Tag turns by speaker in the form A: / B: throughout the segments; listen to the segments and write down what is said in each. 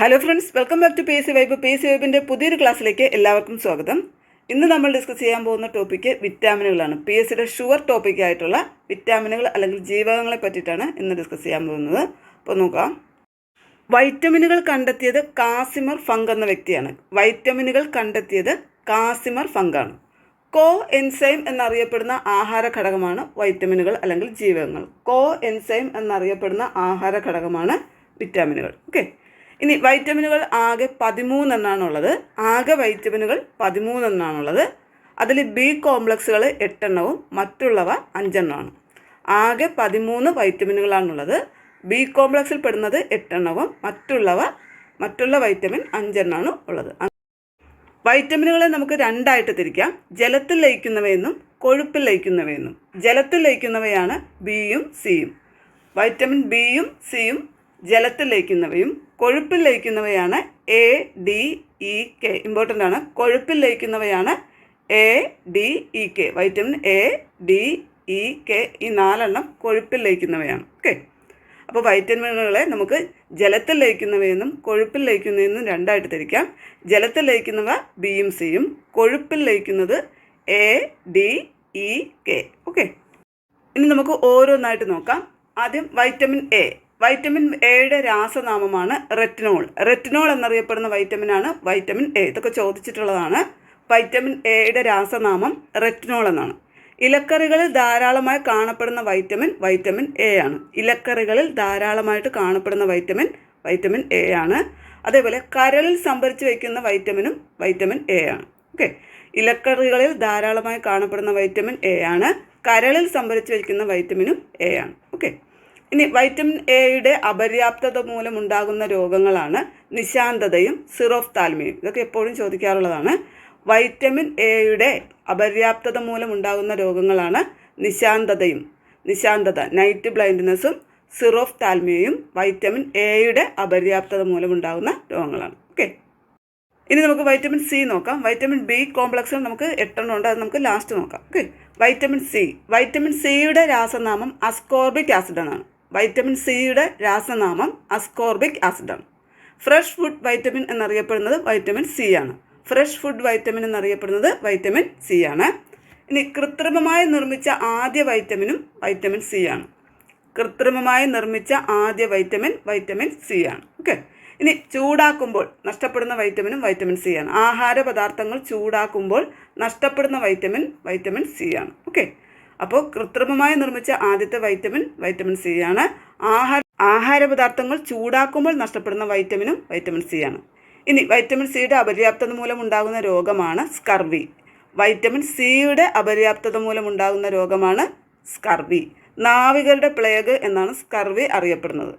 A: Hello friends welcome back to P C vibe P C വൈബിന്റെ പുതിയൊരു ക്ലാസ്സിലേക്ക് എല്ലാവർക്കും സ്വാഗതം. ഇന്ന് നമ്മൾ ഡിസ്കസ് ചെയ്യാൻ പോകുന്ന ടോപ്പിക്ക് വിറ്റാമിനുകളാണ് പി എസ് സിയുടെ ഷുവർ ടോപ്പിക് ആയിട്ടുള്ള വിറ്റാമിനുകൾ അല്ലെങ്കിൽ ജീവകങ്ങളെ പറ്റിയിട്ടാണ് ഇന്ന് ഡിസ്കസ് ചെയ്യാൻ പോകുന്നത്. അപ്പോൾ നോക്കാം. വൈറ്റമിനുകൾ കണ്ടെത്തിയത് കാസിമർ ഫങ്ക് എന്ന വ്യക്തിയാണ്. വൈറ്റമിനുകൾ കണ്ടെത്തിയത് കാസിമർ ഫങ്കാണ് കോ എൻസൈം എന്നറിയപ്പെടുന്ന ആഹാര ഘടകമാണ് വൈറ്റമിനുകൾ അല്ലെങ്കിൽ ജീവകങ്ങൾ. കോ എൻസൈം എന്നറിയപ്പെടുന്ന ആഹാര ഘടകമാണ് വിറ്റാമിനുകൾ ഓക്കെ ഇനി വൈറ്റമിനുകൾ ആകെ പതിമൂന്നെണ്ണാണുള്ളത്. ആകെ വൈറ്റമിനുകൾ പതിമൂന്നെണ്ണാണുള്ളത്. അതിൽ ബി കോംപ്ലക്സുകൾ എട്ടെണ്ണവും മറ്റുള്ളവ അഞ്ചെണ്ണമാണ്. ആകെ പതിമൂന്ന് വൈറ്റമിനുകളാണുള്ളത് ബി കോംപ്ലക്സിൽ പെടുന്നത് എട്ടെണ്ണവും മറ്റുള്ളവ മറ്റുള്ള വൈറ്റമിൻ അഞ്ചെണ്ണമാണ് ഉള്ളത്. വൈറ്റമിനുകളെ നമുക്ക് രണ്ടായിട്ട് തിരിക്കാം. ജലത്തിൽ ലയിക്കുന്നവയെന്നും കൊഴുപ്പിൽ ലയിക്കുന്നവയെന്നും. ജലത്തിൽ ലയിക്കുന്നവയാണ് ബിയും സിയും വൈറ്റമിൻ ബിയും സിയും ജലത്തിൽ ലയിക്കുന്നവയും കൊഴുപ്പിൽ ലയിക്കുന്നവയാണ് A D E K important ആണ്. കൊഴുപ്പിൽ ലയിക്കുന്നവയാണ് A D E K vitamin A D E K ഈ നാലെണ്ണം കൊഴുപ്പിൽ ലയിക്കുന്നവയാണ്. ഓക്കെ അപ്പോൾ വൈറ്റമിനുകളെ നമുക്ക് ജലത്തിൽ ലയിക്കുന്നവയെന്നും കൊഴുപ്പിൽ ലയിക്കുന്നതെന്നും രണ്ടായിട്ട് തിരിക്കാം. ജലത്തിൽ ലയിക്കുന്നവ ബി ബിയും സിയും കൊഴുപ്പിൽ ലയിക്കുന്നത് A D E K okay ഇനി നമുക്ക് ഓരോന്നായിട്ട് നോക്കാം. ആദ്യം വൈറ്റമിൻ എ വൈറ്റമിൻ എയുടെ രാസനാമമാണ് റെറ്റിനോൾ. റെറ്റിനോൾ എന്നറിയപ്പെടുന്ന വൈറ്റമിനാണ് വൈറ്റമിൻ എ. ഇതൊക്കെ ചോദിച്ചിട്ടുള്ളതാണ്. വൈറ്റമിൻ എയുടെ രാസനാമം റെറ്റിനോൾ എന്നാണ്. ഇലക്കറികളിൽ ധാരാളമായി കാണപ്പെടുന്ന വൈറ്റമിൻ വൈറ്റമിൻ എ ആണ്. ഇലക്കറികളിൽ ധാരാളമായിട്ട് കാണപ്പെടുന്ന വൈറ്റമിൻ വൈറ്റമിൻ എ ആണ്. അതേപോലെ കരളിൽ സംഭരിച്ച് വയ്ക്കുന്ന വൈറ്റമിനും വൈറ്റമിൻ എ ആണ്. ഓക്കെ. ഇലക്കറികളിൽ ധാരാളമായി കാണപ്പെടുന്ന വൈറ്റമിൻ എ ആണ്. കരളിൽ സംഭരിച്ച് വയ്ക്കുന്ന വൈറ്റമിനും എ ആണ്. ഓക്കെ. ഇനി വൈറ്റമിൻ എയുടെ അപര്യാപ്തത മൂലമുണ്ടാകുന്ന രോഗങ്ങളാണ് നിശാന്തതയും സിറോഫ്താൽമിയും. ഇതൊക്കെ എപ്പോഴും ചോദിക്കാറുള്ളതാണ്. വൈറ്റമിൻ എയുടെ അപര്യാപ്തത മൂലമുണ്ടാകുന്ന രോഗങ്ങളാണ് നിശാന്തതയും നിശാന്തത നൈറ്റ് ബ്ലൈൻഡ്നെസ്സും സിറോഫ് സിറോഫ്താൽമിയയും വൈറ്റമിൻ എയുടെ അപര്യാപ്തത മൂലമുണ്ടാകുന്ന രോഗങ്ങളാണ്. ഓക്കെ. ഇനി നമുക്ക് വൈറ്റമിൻ സി നോക്കാം. വൈറ്റമിൻ ബി കോംപ്ലക്സിൽ നമുക്ക് എട്ടെണ്ണം ഉണ്ട്. അത് നമുക്ക് ലാസ്റ്റ് നോക്കാം. ഓക്കെ. വൈറ്റമിൻ സി വൈറ്റമിൻ സിയുടെ രാസനാമം അസ്കോർബിക് ആസിഡ് ആസിഡാണ് വൈറ്റമിൻ സിയുടെ രാസനാമം അസ്കോർബിക് ആസിഡാണ് ഫ്രഷ് ഫുഡ് വൈറ്റമിൻ എന്നറിയപ്പെടുന്നത് വൈറ്റമിൻ സി ആണ്. ഫ്രഷ് ഫുഡ് വൈറ്റമിൻ എന്നറിയപ്പെടുന്നത് വൈറ്റമിൻ സി ആണ്. ഇനി കൃത്രിമമായി നിർമ്മിച്ച ആദ്യ വൈറ്റമിനും വൈറ്റമിൻ സി ആണ്. കൃത്രിമമായി നിർമ്മിച്ച ആദ്യ വൈറ്റമിൻ വൈറ്റമിൻ സി ആണ്. ഓക്കെ ഇനി ചൂടാക്കുമ്പോൾ നഷ്ടപ്പെടുന്ന വൈറ്റമിനും വൈറ്റമിൻ സി ആണ്. ആഹാര പദാർത്ഥങ്ങൾ ചൂടാക്കുമ്പോൾ നഷ്ടപ്പെടുന്ന വൈറ്റമിൻ വൈറ്റമിൻ സി ആണ്. ഓക്കെ അപ്പോൾ കൃത്രിമമായി നിർമ്മിച്ച ആദ്യത്തെ വൈറ്റമിൻ വൈറ്റമിൻ സി ആണ്. ആഹാര ആഹാര പദാർത്ഥങ്ങൾ ചൂടാക്കുമ്പോൾ നഷ്ടപ്പെടുന്ന വൈറ്റമിനും വൈറ്റമിൻ സി ആണ്. ഇനി വൈറ്റമിൻ സിയുടെ അപര്യാപ്തത മൂലം ഉണ്ടാകുന്ന രോഗമാണ് സ്കർവി വൈറ്റമിൻ സിയുടെ അപര്യാപ്തത മൂലം ഉണ്ടാകുന്ന രോഗമാണ് സ്കർവി നാവികരുടെ പ്ലേഗ് എന്നാണ് സ്കർവി അറിയപ്പെടുന്നത്.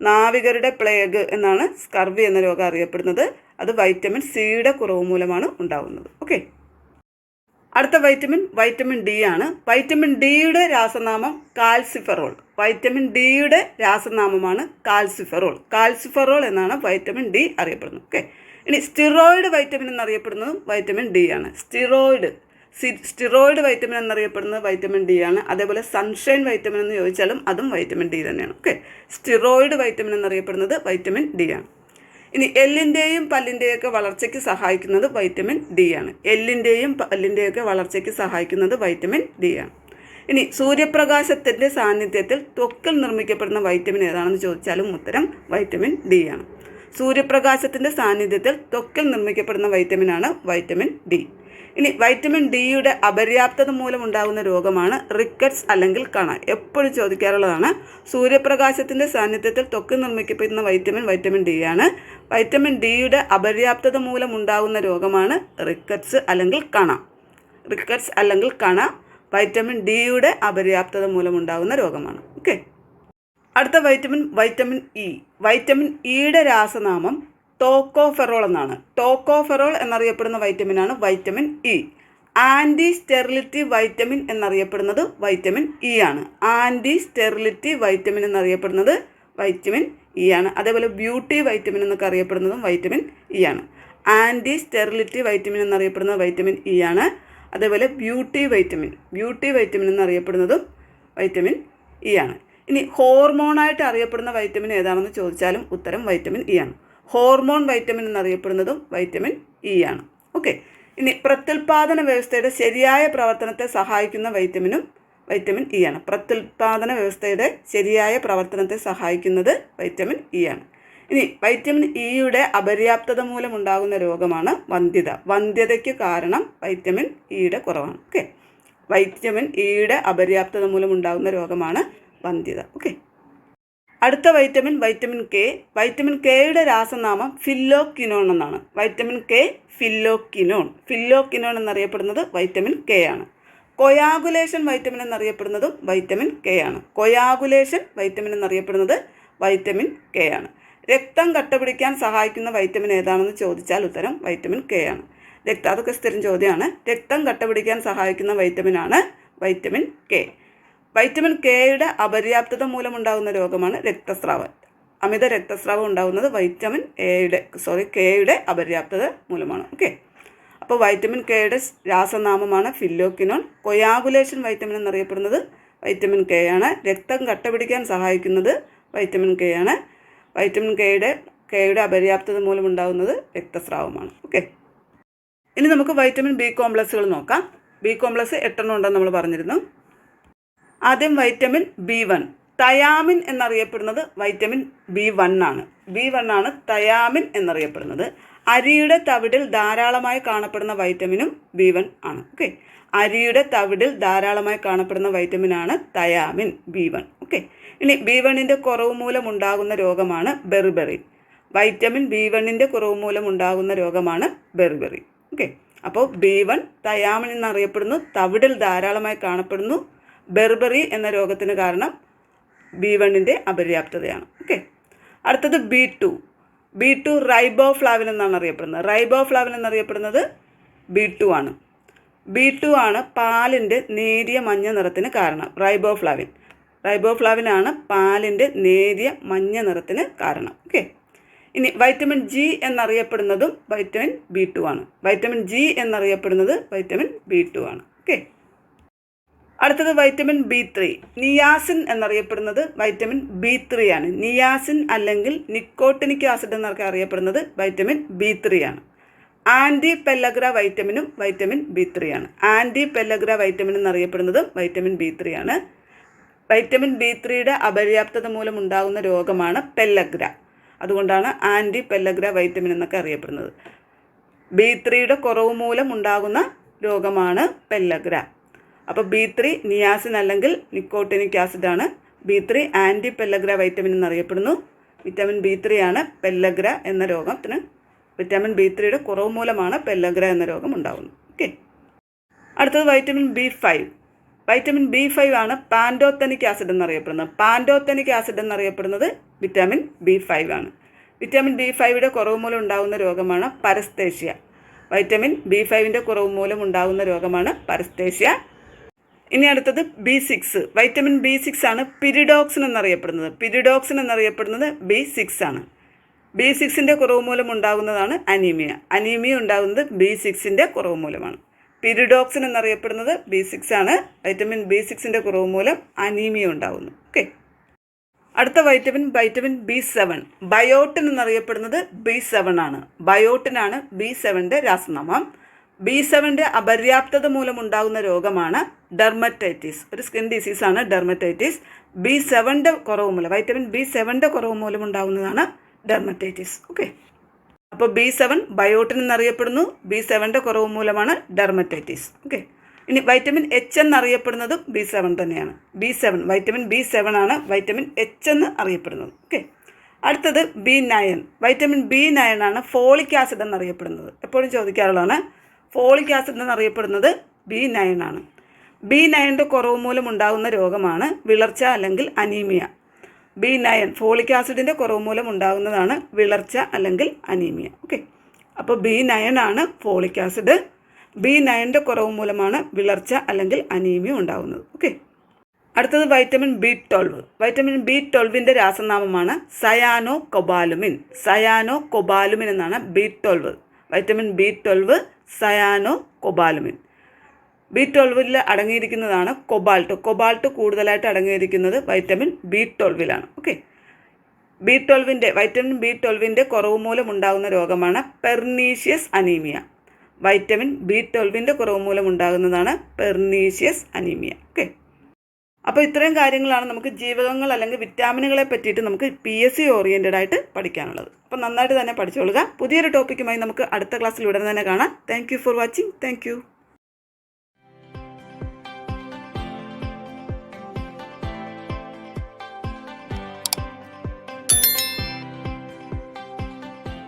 A: നാവികരുടെ പ്ലേഗ് എന്നാണ് സ്കർവി എന്ന രോഗം അറിയപ്പെടുന്നത്. അത് വൈറ്റമിൻ സിയുടെ കുറവ് മൂലമാണ് ഉണ്ടാകുന്നത്. ഓക്കെ അടുത്ത വൈറ്റമിൻ വൈറ്റമിൻ ഡി ആണ്. വൈറ്റമിൻ ഡിയുടെ രാസനാമം കാൽസിഫറോൾ വൈറ്റമിൻ ഡിയുടെ രാസനാമമാണ് കാൽസിഫറോൾ കാൽസിഫറോൾ എന്നാണ് വൈറ്റമിൻ ഡി അറിയപ്പെടുന്നത്. ഓക്കെ ഇനി സ്റ്റിറോയിഡ് വൈറ്റമിൻ എന്നറിയപ്പെടുന്നതും വൈറ്റമിൻ ഡി ആണ്. സ്റ്റിറോയിഡ് സ്റ്റിറോയിഡ് വൈറ്റമിൻ എന്നറിയപ്പെടുന്നത് വൈറ്റമിൻ ഡി ആണ്. അതേപോലെ സൺഷൈൻ വൈറ്റമിൻ എന്ന് ചോദിച്ചാലും അതും വൈറ്റമിൻ ഡി തന്നെയാണ്. ഓക്കെ സ്റ്റിറോയിഡ് വൈറ്റമിൻ എന്നറിയപ്പെടുന്നത് വൈറ്റമിൻ ഡി ആണ്. ഇനി എല്ലിന്റെയും പല്ലിന്റെയൊക്കെ വളർച്ചയ്ക്ക് സഹായിക്കുന്നത് വൈറ്റമിൻ ഡി ആണ്. എല്ലിന്റെയും പല്ലിന്റെയൊക്കെ വളർച്ചയ്ക്ക് സഹായിക്കുന്നത് വൈറ്റമിൻ ഡി ആണ്. ഇനി സൂര്യപ്രകാശത്തിന്റെ സാന്നിധ്യത്തിൽ ത്വക്കിൽ നിർമ്മിക്കപ്പെടുന്ന വൈറ്റമിൻ ഏതാണെന്ന് ചോദിച്ചാലും ഉത്തരം വൈറ്റമിൻ ഡി ആണ്. സൂര്യപ്രകാശത്തിന്റെ സാന്നിധ്യത്തിൽ ത്വക്കിൽ നിർമ്മിക്കപ്പെടുന്ന വൈറ്റമിനാണ് വൈറ്റമിൻ ഡി. ഇനി വൈറ്റമിൻ ഡിയുടെ അപര്യാപ്തത മൂലം ഉണ്ടാകുന്ന രോഗമാണ് റിക്കറ്റ്സ് അല്ലെങ്കിൽ കണ. എപ്പോഴും ചോദിക്കാറുള്ളതാണ്. സൂര്യപ്രകാശത്തിന്റെ സാന്നിധ്യത്തിൽ ത്വക്ക് നിർമ്മിക്കപ്പെടുന്ന വൈറ്റമിൻ വൈറ്റമിൻ ഡി ആണ്. വൈറ്റമിൻ ഡിയുടെ അപര്യാപ്തത മൂലം ഉണ്ടാകുന്ന രോഗമാണ് റിക്കറ്റ്സ് അല്ലെങ്കിൽ കണ. റിക്കറ്റ്സ് അല്ലെങ്കിൽ കണ വൈറ്റമിൻ ഡിയുടെ അപര്യാപ്തത മൂലം ഉണ്ടാകുന്ന രോഗമാണ്. ഓക്കെ അടുത്ത വൈറ്റമിൻ വൈറ്റമിൻ ഇ വൈറ്റമിൻ ഇയുടെ രാസനാമം ടോക്കോഫെറോൾ എന്നാണ്. ടോക്കോഫെറോൾ എന്നറിയപ്പെടുന്ന വൈറ്റമിൻ ആണ് vitamin E anti sterility vitamin എന്നറിയപ്പെടുന്നത് വൈറ്റമിൻ ഇ ആണ്. ആന്റി സ്റ്റെറിലിറ്റി വൈറ്റമിൻ എന്നറിയപ്പെടുന്നത് വൈറ്റമിൻ ഇ ആണ്. അതേപോലെ ബ്യൂട്ടി വൈറ്റമിൻ എന്നൊക്കെ അറിയപ്പെടുന്നതും വൈറ്റമിൻ ഇ ആണ്. ആന്റി സ്റ്റെറിലിറ്റി വൈറ്റമിൻ എന്നറിയപ്പെടുന്നത് വൈറ്റമിൻ ഇ ആണ്. അതേപോലെ ബ്യൂട്ടി വൈറ്റമിൻ ബ്യൂട്ടി വൈറ്റമിൻ എന്നറിയപ്പെടുന്നതും വൈറ്റമിൻ ഇ ആണ്. ഇനി ഹോർമോണായിട്ട് അറിയപ്പെടുന്ന വൈറ്റമിൻ ഏതാണെന്ന് ചോദിച്ചാലും ഉത്തരം വൈറ്റമിൻ ഇ ആണ്. ഹോർമോൺ വൈറ്റമിൻ എന്നറിയപ്പെടുന്നതും വൈറ്റമിൻ ഇ ആണ്. ഓക്കെ ഇനി പ്രത്യുൽപാദന വ്യവസ്ഥയുടെ ശരിയായ പ്രവർത്തനത്തെ സഹായിക്കുന്ന വൈറ്റമിനും വൈറ്റമിൻ ഇ ആണ്. പ്രത്യുൽപാദന വ്യവസ്ഥയുടെ ശരിയായ പ്രവർത്തനത്തെ സഹായിക്കുന്നത് വൈറ്റമിൻ ഇ ആണ്. ഇനി വൈറ്റമിൻ ഇയുടെ അപര്യാപ്തത മൂലം ഉണ്ടാകുന്ന രോഗമാണ് വന്ധ്യത. വന്ധ്യതയ്ക്ക് കാരണം വൈറ്റമിൻ ഇയുടെ കുറവാണ്. ഓക്കെ വൈറ്റമിൻ ഇയുടെ അപര്യാപ്തത മൂലം ഉണ്ടാകുന്ന രോഗമാണ് വന്ധ്യത. ഓക്കെ അടുത്ത വൈറ്റമിൻ വൈറ്റമിൻ കെ വൈറ്റമിൻ കെയുടെ രാസനാമം ഫില്ലോക്കിനോൺ എന്നാണ്. വൈറ്റമിൻ കെ ഫില്ലോക്കിനോൺ ഫില്ലോക്കിനോൺ എന്നറിയപ്പെടുന്നത് വൈറ്റമിൻ കെ ആണ്. കൊയാഗുലേഷൻ വൈറ്റമിൻ എന്നറിയപ്പെടുന്നതും വൈറ്റമിൻ കെ ആണ്. കൊയാഗുലേഷൻ വൈറ്റമിൻ എന്നറിയപ്പെടുന്നത് വൈറ്റമിൻ കെ ആണ്. രക്തം കട്ടപിടിക്കാൻ സഹായിക്കുന്ന വൈറ്റമിൻ ഏതാണെന്ന് ചോദിച്ചാൽ ഉത്തരം വൈറ്റമിൻ കെ ആണ്. രക്ത അതൊക്കെ സ്ഥിരം ചോദ്യമാണ്. രക്തം കട്ടപിടിക്കാൻ സഹായിക്കുന്ന വൈറ്റമിൻ ആണ് വൈറ്റമിൻ കെ വൈറ്റമിൻ കെയുടെ അപര്യാപ്തത മൂലമുണ്ടാകുന്ന രോഗമാണ് രക്തസ്രാവം. അമിത രക്തസ്രാവം ഉണ്ടാകുന്നത് വൈറ്റമിൻ എയുടെ സോറി കെയുടെ അപര്യാപ്തത മൂലമാണ്. ഓക്കെ? അപ്പോൾ വൈറ്റമിൻ കെയുടെ രാസനാമമാണ് ഫില്ലോക്കിനോൺ കൊയാഗുലേഷൻ വൈറ്റമിൻ എന്നറിയപ്പെടുന്നത് വൈറ്റമിൻ കെ ആണ്. രക്തം കട്ടപിടിക്കാൻ സഹായിക്കുന്നത് വൈറ്റമിൻ കെ ആണ്. വൈറ്റമിൻ കെയുടെ കെയുടെ അപര്യാപ്തത മൂലമുണ്ടാകുന്നത് രക്തസ്രാവമാണ്. ഓക്കെ? ഇനി നമുക്ക് വൈറ്റമിൻ ബി കോംപ്ലക്സുകൾ നോക്കാം. ബി കോംപ്ലക്സ് എട്ടെണ്ണം ഉണ്ടെന്ന് നമ്മൾ പറഞ്ഞിരുന്നു. ആദ്യം വൈറ്റമിൻ ബി വൺ തയാമിൻ എന്നറിയപ്പെടുന്നത് വൈറ്റമിൻ ബി വൺ ആണ്. ബി വൺ ആണ് തയാമിൻ എന്നറിയപ്പെടുന്നത്. അരിയുടെ തവിടിൽ ധാരാളമായി കാണപ്പെടുന്ന വൈറ്റമിനും ബി വൺ ആണ്. ഓക്കെ അരിയുടെ തവിടിൽ ധാരാളമായി കാണപ്പെടുന്ന വൈറ്റമിൻ ആണ് തയാമിൻ ബി വൺ ഓക്കെ ഇനി ബി വണ്ണിന്റെ കുറവ് മൂലം ഉണ്ടാകുന്ന രോഗമാണ് ബെറിബെറി വൈറ്റമിൻ ബി വണ്ണിന്റെ കുറവ് മൂലം ഉണ്ടാകുന്ന രോഗമാണ് ബെറിബെറി ഓക്കെ അപ്പോൾ ബി വൺ തയാമിൻ എന്നറിയപ്പെടുന്നു. തവിടിൽ ധാരാളമായി കാണപ്പെടുന്നു. ബെർബറി എന്ന രോഗത്തിന് കാരണം ബി വണ്ണിന്റെ അപര്യാപ്തതയാണ്. ഓക്കെ അടുത്തത് B two B two riboflavin എന്നാണ് അറിയപ്പെടുന്നത്. റൈബോ ഫ്ലാവിൻ എന്നറിയപ്പെടുന്നത് ബി ടു ആണ്. ബി ടു ആണ് പാലിന്റെ നേരിയ മഞ്ഞ നിറത്തിന് കാരണം റൈബോ ഫ്ലാവിൻ റൈബോ ഫ്ലാവിൻ ആണ് പാലിന്റെ നേരിയ മഞ്ഞ നിറത്തിന് കാരണം. ഓക്കെ ഇനി വൈറ്റമിൻ ജി എന്നറിയപ്പെടുന്നതും വൈറ്റമിൻ ബി ടു ആണ്. വൈറ്റമിൻ ജി എന്നറിയപ്പെടുന്നത് വൈറ്റമിൻ ബി ടു ആണ്. ഓക്കെ അടുത്തത് വൈറ്റമിൻ ബി ത്രീ നിയാസിൻ എന്നറിയപ്പെടുന്നത് വൈറ്റമിൻ ബി ത്രീ ആണ്. നിയാസിൻ അല്ലെങ്കിൽ നിക്കോട്ടിനിക് ആസിഡ് എന്നൊക്കെ അറിയപ്പെടുന്നത് വൈറ്റമിൻ ബി ത്രീ ആണ്. ആന്റി പെല്ലഗ്ര വൈറ്റമിനും വൈറ്റമിൻ ബി ത്രീ ആണ്. ആന്റി പെല്ലഗ്ര വൈറ്റമിൻ എന്നറിയപ്പെടുന്നതും വൈറ്റമിൻ ബി ത്രീ ആണ്. വൈറ്റമിൻ ബി ത്രീയുടെ അപര്യാപ്തത മൂലം ഉണ്ടാകുന്ന രോഗമാണ് പെല്ലഗ്ര. അതുകൊണ്ടാണ് ആന്റി പെല്ലഗ്ര വൈറ്റമിൻ എന്നൊക്കെ അറിയപ്പെടുന്നത്. ബി ത്രീയുടെ കുറവ് മൂലം ഉണ്ടാകുന്ന രോഗമാണ് പെല്ലഗ്ര. അപ്പോൾ ബി ത്രീ നിയാസിൻ അല്ലെങ്കിൽ nicotinic ആസിഡാണ് B three anti pellagra vitamin എന്നറിയപ്പെടുന്നു. വിറ്റാമിൻ ബി ത്രീ ആണ് പെല്ലഗ്ര എന്ന രോഗത്തിന്. വിറ്റാമിൻ ബി ത്രീയുടെ കുറവ് മൂലമാണ് പെല്ലഗ്ര എന്ന രോഗം ഉണ്ടാകുന്നത് ഓക്കെ അടുത്തത് vitamin B five vitamin B five ആണ് പാൻഡോത്തനിക് ആസിഡ് എന്നറിയപ്പെടുന്നത്. പാൻഡോത്തനിക് ആസിഡ് എന്നറിയപ്പെടുന്നത് വിറ്റാമിൻ ബി ഫൈവ് ആണ്. വിറ്റാമിൻ ബി ഫൈവിയുടെ കുറവ് മൂലം ഉണ്ടാകുന്ന രോഗമാണ് പരസ്തേഷ്യ. വൈറ്റമിൻ ബി ഫൈവിന്റെ കുറവ് മൂലം ഉണ്ടാകുന്ന രോഗമാണ് പരസ്തേഷ്യ. ഇനി അടുത്തത് B six. Vitamin B six ആണ് പിരിഡോക്സിൻ എന്നറിയപ്പെടുന്നത്. പിരിഡോക്സിൻ എന്നറിയപ്പെടുന്നത് ബി സിക്സ് ആണ്. ബി സിക്സിന്റെ കുറവ് മൂലം ഉണ്ടാകുന്നതാണ് അനീമിയ. അനീമിയ ഉണ്ടാകുന്നത് ബി സിക്സിന്റെ കുറവ് മൂലമാണ്. പിരിഡോക്സിൻ എന്നറിയപ്പെടുന്നത് ബി സിക്സ് ആണ്. വൈറ്റമിൻ ബി സിക്സിന്റെ കുറവ് മൂലം അനീമിയ ഉണ്ടാകുന്നു. ഓക്കെ. അടുത്ത vitamin vitamin B seven. Biotin എന്നറിയപ്പെടുന്നത് ബി സെവൻ ആണ്. ബയോട്ടിനാണ് ബി സെവന്റെ രാസനാമം. ബി സെവന്റെ അപര്യാപ്തത മൂലമുണ്ടാകുന്ന രോഗമാണ് ഡെർമറ്റൈറ്റിസ് ഒരു സ്കിൻ ഡിസീസാണ് ഡെർമറ്റൈറ്റിസ് ബി സെവന്റെ കുറവ് മൂലം വൈറ്റമിൻ ബി സെവന്റെ കുറവ് മൂലം ഉണ്ടാകുന്നതാണ് ഡെർമറ്റൈറ്റിസ് ഓക്കെ അപ്പോൾ ബി സെവൻ ബയോട്ടിൻ എന്നറിയപ്പെടുന്നു. ബി സെവന്റെ കുറവ് മൂലമാണ് ഡെർമറ്റൈറ്റിസ് ഓക്കെ ഇനി വൈറ്റമിൻ എച്ച് എന്നറിയപ്പെടുന്നതും ബി സെവൻ തന്നെയാണ്. B seven vitamin B seven ആണ് വൈറ്റമിൻ എച്ച് എന്ന് അറിയപ്പെടുന്നത്. ഓക്കെ അടുത്തത് B nine. Vitamin B nine ആണ് ഫോളിക് ആസിഡ് എന്നറിയപ്പെടുന്നത്. എപ്പോഴും ചോദിക്കാറുള്ളതാണ്. ഫോളിക് ആസിഡ് എന്നറിയപ്പെടുന്നത് ബി നയൻ ആണ് ബി നയന്റെ കുറവ് മൂലം ഉണ്ടാകുന്ന രോഗമാണ് വിളർച്ച അല്ലെങ്കിൽ അനീമിയ. ബി നയൻ ഫോളിക് ആസിഡിന്റെ കുറവ് മൂലം ഉണ്ടാകുന്നതാണ് വിളർച്ച അല്ലെങ്കിൽ അനീമിയ. ഓക്കെ അപ്പോൾ ബി നയൻ ആണ് ഫോളിക് ആസിഡ്. ബി നയന്റെ കുറവ് മൂലമാണ് വിളർച്ച അല്ലെങ്കിൽ അനീമിയ ഉണ്ടാകുന്നത്. ഓക്കെ അടുത്തത് vitamin B twelve vitamin B ട്വൽവിന്റെ രാസനാമമാണ് സയാനോ കൊബാലുമിൻ സയാനോ കൊബാലുമിൻ എന്നാണ് B twelve vitamin B twelve cyanocobalamin. B ട്വൽവിൽ അടങ്ങിയിരിക്കുന്നതാണ് കൊബാൾട്ട്. കൊബാൾട്ട് കൂടുതലായിട്ട് അടങ്ങിയിരിക്കുന്നത് വൈറ്റമിൻ ബി ട്വൽവിലാണ്. ഓക്കെ. ബി ട്വൽവിന്റെ വൈറ്റമിൻ ബി ട്വൽവിന്റെ കുറവ് മൂലം ഉണ്ടാകുന്ന രോഗമാണ് പെർനീഷ്യസ് അനീമിയ. വൈറ്റമിൻ ബി ട്വൽവിന്റെ കുറവ് മൂലം ഉണ്ടാകുന്നതാണ് പെർനീഷ്യസ് അനീമിയ. ഓക്കെ. അപ്പോൾ ഇത്രയും കാര്യങ്ങളാണ് നമുക്ക് ജീവകങ്ങൾ അല്ലെങ്കിൽ വിറ്റാമിനുകളെ പറ്റിയിട്ട് നമുക്ക് പി എസ് സി ഓറിയന്റഡ് ആയിട്ട് പഠിക്കാനുള്ളത്. അപ്പോൾ നന്നായിട്ട് തന്നെ പഠിച്ചോളുക. പുതിയൊരു ടോപ്പിക്കുമായി നമുക്ക് അടുത്ത ക്ലാസ്സിൽ ഉടനെ തന്നെ കാണാം. Thank for watching thank